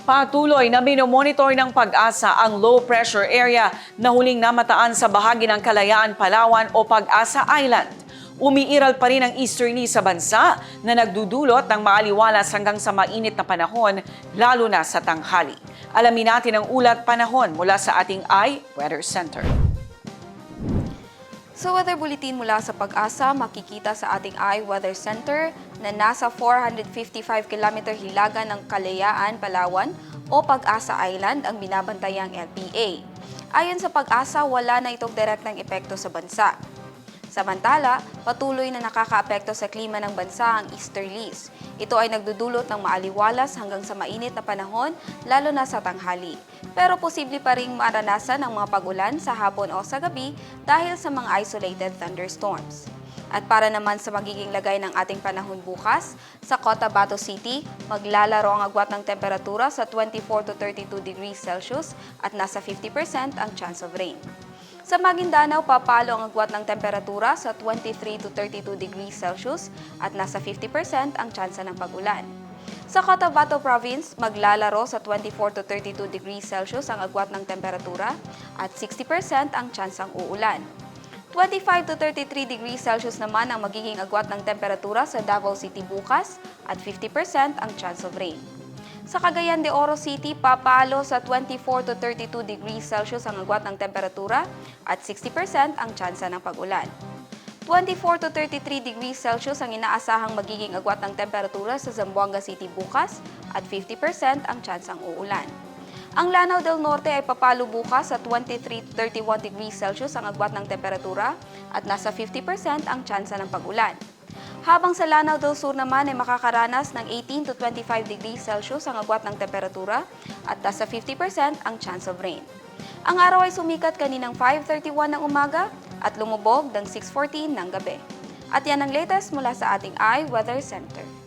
Patuloy na minomonitor ng pag-asa ang low pressure area na huling namataan sa bahagi ng Kalayaan, Palawan o Pag-asa Island. Umiiral pa rin ang easterly sa bansa na nagdudulot ng maaliwalas hanggang sa mainit na panahon, lalo na sa tanghali. Alamin natin ang ulat panahon mula sa ating iWeather Center. Sa weather bulletin mula sa pag-asa, makikita sa ating iWeather Center na nasa 455 km hilaga ng Kalayaan, Palawan o Pag-asa Island ang binabantayang LPA. Ayon sa pag-asa, wala na itong direktang epekto sa bansa. Samantala, patuloy na nakakaapekto sa klima ng bansa ang easterlies. Ito ay nagdudulot ng maaliwalas hanggang sa mainit na panahon, lalo na sa tanghali. Pero posible pa ring maranasan ang mga pagulan sa hapon o sa gabi dahil sa mga isolated thunderstorms. At para naman sa magiging lagay ng ating panahon bukas, sa Cotabato City, maglalaro ang agwat ng temperatura sa 24 to 32 degrees Celsius at nasa 50% ang chance of rain. Sa Maguindanao, papalo ang agwat ng temperatura sa 23 to 32 degrees Celsius at nasa 50% ang tsansa ng pagulan. Sa Cotabato Province, maglalaro sa 24 to 32 degrees Celsius ang agwat ng temperatura at 60% ang tsansang uulan. 25 to 33 degrees Celsius naman ang magiging agwat ng temperatura sa Davao City bukas at 50% ang chance of rain. Sa Cagayan de Oro City, papalo sa 24 to 32 degrees Celsius ang agwat ng temperatura at 60% ang tsansa ng pag-ulan. 24 to 33 degrees Celsius ang inaasahang magiging agwat ng temperatura sa Zamboanga City bukas at 50% ang tsansang uulan. Ang Lanao del Norte ay papalo bukas sa 23 to 31 degrees Celsius ang agwat ng temperatura at nasa 50% ang tsansa ng pag-ulan. Habang sa Lanao del Sur naman ay makakaranas ng 18 to 25 degrees Celsius ang agwat ng temperatura at nasa 50% ang chance of rain. Ang araw ay sumikat kaninang 5.31 ng umaga at lumubog ng 6.14 ng gabi. At yan ang latest mula sa ating iWeather Center.